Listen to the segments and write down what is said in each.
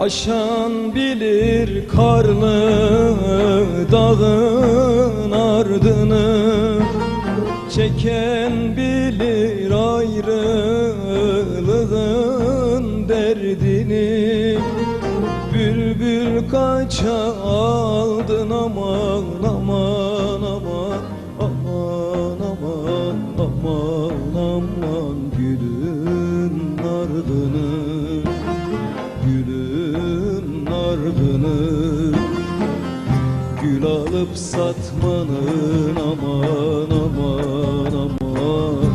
Aşan bilir karlı dağın ardını Çeken bilir ayrılığın derdini. Bülbül kaça aldın aman aman. Ardını Gül alıp satmanın aman aman aman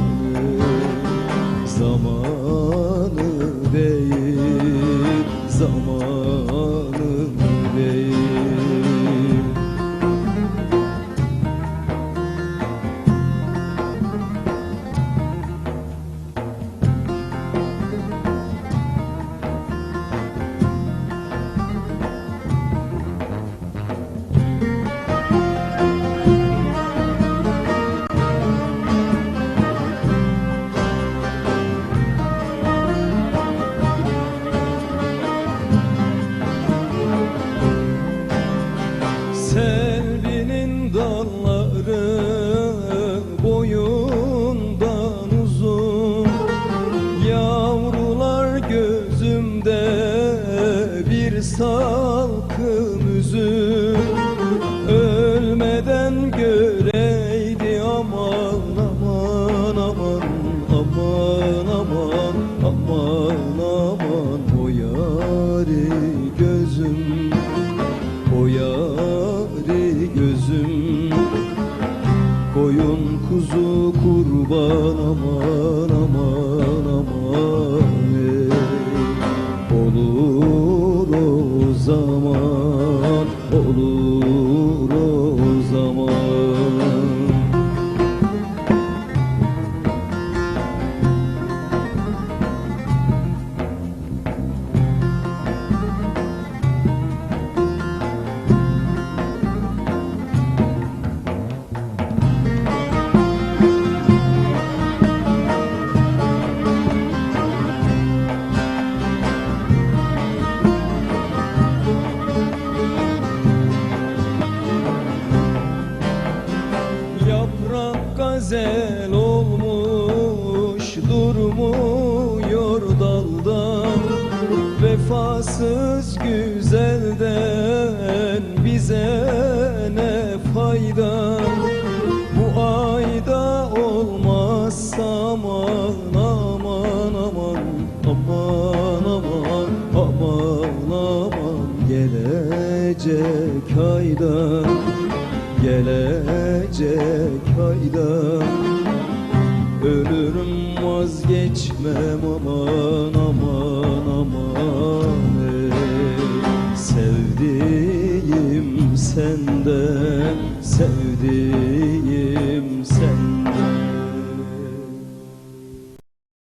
Selvinin dalları boyundan uzun. Yavrular gözümde bir salkım üzüm aman gazel olmuş durmuyor dalda Vefasız güzelden bize ne fayda? Bu ayda olmazsa aman aman aman Aman aman aman aman. Gelecek ayda Gelecek ayda Ölürüm vazgeçmem aman aman aman ey. Sevdiğim senden sevdiğim